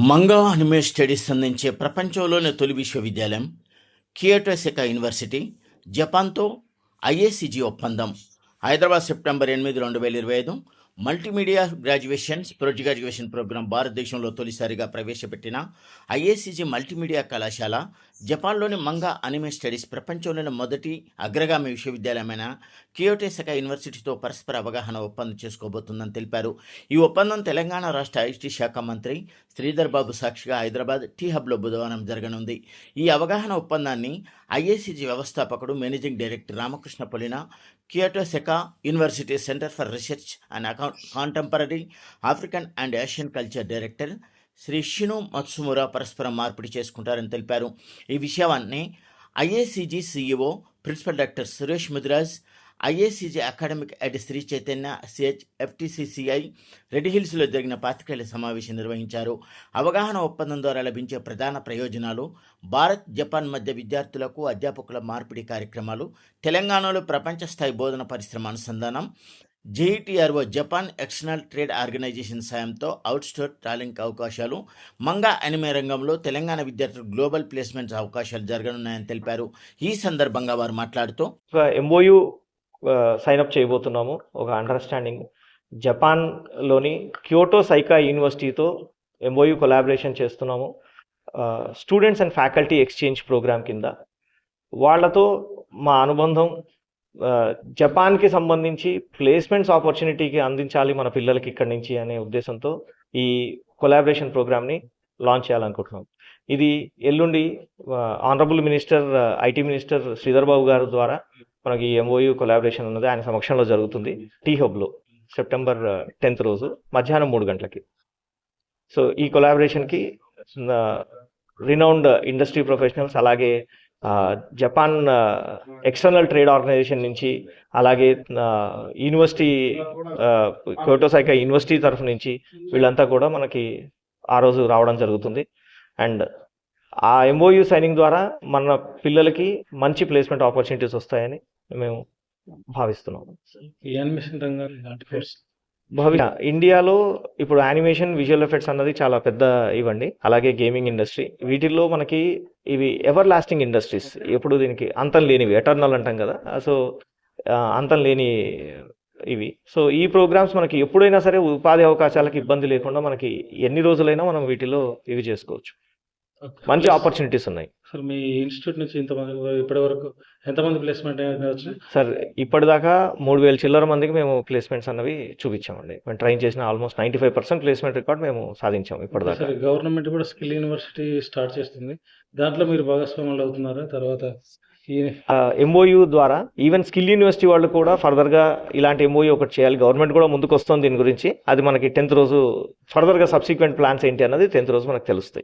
Manga anime studies అందించే ప్రపంచంలోని తొలి విశ్వవిద్యాలయం కియోటోసెకా యూనివర్సిటీ జపాన్తో ఐఏసీజీ ఒప్పందం. హైదరాబాద్ సెప్టెంబర్ ఎనిమిది రెండు వేల ఇరవై ఐదు multimedia graduations post graduation programme భారతదేశంలో తొలిసారిగా ప్రవేశపెట్టిన ఐఏసీజీ మల్టీమీడియా కళాశాల జపాన్లోని మంగా అనిమే స్టడీస్ ప్రపంచంలోని మొదటి అగ్రగామి విశ్వవిద్యాలయమైన కియోటేసక యూనివర్సిటీతో పరస్పర అవగాహన ఒప్పందం చేసుకోబోతుందని తెలిపారు. ఈ ఒప్పందం తెలంగాణ రాష్ట్ర ఐటీ శాఖ మంత్రి శ్రీధర్ బాబు సాక్షిగా హైదరాబాద్ టీ హబ్లో బుధవారం జరగనుంది. ఈ అవగాహన ఒప్పందాన్ని ఐఏసీజీ వ్యవస్థాపకుడు managing director Ramakrishna Polina Kyoto Seika university centre for research and account contemporary African and Asian culture director Shri Shinu Matsumura పరస్పరం మార్పిడి చేసుకుంటారని తెలిపారు. ఈ విషయాన్ని IACG CEO principal doctor Suresh Mudiraj IACG academic head Shri Chaitanya CH FTCCI red హిల్స్లో జరిగిన పాత్రికేయుల సమావేశం నిర్వహించారు. అవగాహన ఒప్పందం ద్వారా లభించే ప్రధాన ప్రయోజనాలు భారత్ జపాన్ మధ్య విద్యార్థులకు అధ్యాపకుల మార్పిడి కార్యక్రమాలు తెలంగాణలో ప్రపంచ స్థాయి బోధన పరిశ్రమ అనుసంధానం JETRO Japan external trade organisation సాయంతో అవుట్స్టోర్ టాలెంట్ అవకాశాలు మంగా అనిమే రంగంలో తెలంగాణ విద్యార్థులు గ్లోబల్ ప్లేస్మెంట్స్ అవకాశాలు జరగనున్నాయని తెలిపారు. ఈ సందర్భంగా వారు మాట్లాడుతూ ఎంఓయూ ఎంఓయు సైన్ అప్ చేయబోతున్నాము. ఒక అండర్స్టాండింగ్ జపాన్లోని క్యోటో సైకా యూనివర్సిటీతో ఎంఓయు కొలాబరేషన్ చేస్తున్నాము. Students and faculty exchange programme కింద. వాళ్ళతో మా అనుబంధం జపాన్కి సంబంధించి ప్లేస్మెంట్స్ ఆపర్చునిటీకి అందించాలి మన పిల్లలకి ఇక్కడి నుంచి అనే ఉద్దేశంతో ఈ కొలాబరేషన్ ప్రోగ్రామ్ని లాంచ్ చేయాలనుకుంటున్నాం. ఇది ఎల్లుండి honourable minister IT minister Sridhar Babu గారు ద్వారా మనకి ఎంఓయూ ఎంఓయు కొలాబరేషన్ ఉన్నది. ఆయన సమక్షంలో జరుగుతుంది. టీ హబ్లో సెప్టెంబర్ టెన్త్ రోజు మధ్యాహ్నం మూడు గంటలకి. సో ఈ కొలాబరేషన్కి రినౌండ్ ఇండస్ట్రీ ప్రొఫెషనల్స్ అలాగే జపాన్ ఎక్స్టర్నల్ ట్రేడ్ ఆర్గనైజేషన్ నుంచి అలాగే యూనివర్సిటీ కోటోసైకా యూనివర్సిటీ తరఫు నుంచి వీళ్ళంతా కూడా మనకి ఆ రోజు రావడం జరుగుతుంది. అండ్ ఆ ఎంఓయు సైనింగ్ ద్వారా మన పిల్లలకి మంచి ప్లేస్మెంట్ ఆపర్చునిటీస్ వస్తాయని మేము భావిస్తున్నాం. ఈ యానిమేషన్ రంగాలు ఇలాంటి కోర్స్ భవిష్య ఇండియాలో ఇప్పుడు యానిమేషన్ విజువల్ ఎఫెక్ట్స్ అన్నది చాలా పెద్ద ఇవ్వండి. అలాగే గేమింగ్ ఇండస్ట్రీ వీటిల్లో మనకి ఇవి ఎవర్ లాస్టింగ్ ఇండస్ట్రీస్ ఎప్పుడు దీనికి అంతం లేనివి ఎటర్నల్ అంటాం కదా. సో అంతం లేని ఇవి. సో ఈ ప్రోగ్రామ్స్ మనకి ఎప్పుడైనా సరే ఉపాధి అవకాశాలకు ఇబ్బంది లేకుండా మనకి ఎన్ని రోజులైనా మనం వీటిలో ఇవి చేసుకోవచ్చు. మంచి ఆపర్చునిటీస్ ఉన్నాయి. సార్ మీ ఇన్స్టిట్యూట్ నుంచి ఇంతమంది ఇప్పటి వరకు ఎంతమంది ప్లేస్మెంట్ సార్ ఇప్పటిదాకా మూడు వేల చిల్లర మందికి మేము ప్లేస్మెంట్స్ అన్నవి చూపించామండి. మేము ట్రైన్ చేసిన almost ninety five percent placement record మేము సాధించాము ఇప్పటిదాకా. సార్ గవర్నమెంట్ కూడా స్కిల్ యూనివర్సిటీ స్టార్ట్ చేస్తుంది. దాంట్లో మీరు భాగస్వాములు అవుతున్నారా? తర్వాత ఎంఓయూ ద్వారా ఈవెన్ స్కిల్ యూనివర్సిటీ వాళ్ళు కూడా ఫర్దర్గా ఇలాంటి ఎంఓయూ ఒకటి చేయాలి. గవర్నమెంట్ కూడా ముందుకు వస్తుంది దీని గురించి. అది మనకి టెన్త్ రోజు ఫర్దర్గా సబ్సిక్వెంట్ ప్లాన్స్ ఏంటి అన్నది టెన్త్ రోజు మనకు తెలుస్తాయి.